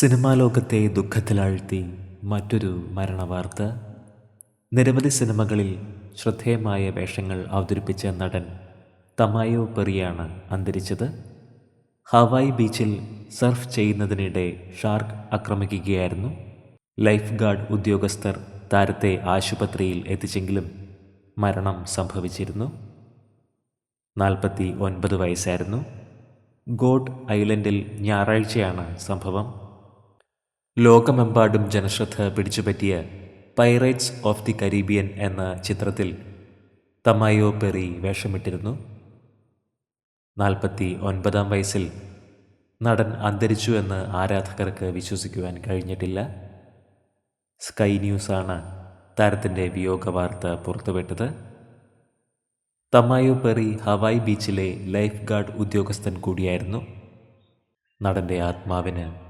Cinema ലോകത്തെ ദുഃഖത്തിലാഴ്ത്തി മറ്റൊരു മരണവാർത്ത. നിരവധി സിനിമകളിൽ ശ്രദ്ധേയമായ വേഷങ്ങൾ അവതരിപ്പിച്ച നടൻ തമായോ പെറിയാണ് അന്തരിച്ചത്. ഹവായ് ബീച്ചിൽ സർഫ് ചെയ്യുന്നതിനിടെ ഷാർക്ക് ആക്രമിക്കുകയായിരുന്നു. ലൈഫ് ഗാർഡ് ഉദ്യോഗസ്ഥർ താരത്തെ ആശുപത്രിയിൽ എത്തിച്ചെങ്കിലും മരണം സംഭവിച്ചിരുന്നു. നാൽപ്പത്തി ഒൻപത് വയസ്സായിരുന്നു. ഗോഡ് ഐലൻഡിൽ ഞായറാഴ്ചയാണ് സംഭവം. ലോകമെമ്പാടും ജനശ്രദ്ധ പിടിച്ചുപറ്റിയ പൈറേറ്റ്സ് ഓഫ് ദി കരീബിയൻ എന്ന ചിത്രത്തിൽ തമായോ പെറി വേഷമിട്ടിരുന്നു. നാൽപ്പത്തി ഒൻപതാം വയസ്സിൽ നടൻ അന്തരിച്ചു എന്ന് ആരാധകർക്ക് വിശ്വസിക്കുവാൻ കഴിഞ്ഞിട്ടില്ല. സ്കൈ ന്യൂസാണ് താരത്തിന്റെ വിയോഗ വാർത്ത പുറത്തുവിട്ടത്. തമായോ പെറി ഹവായ് ബീച്ചിലെ ലൈഫ് ഗാർഡ് ഉദ്യോഗസ്ഥൻ കൂടിയായിരുന്നു. നടന്റെ ആത്മാവിന്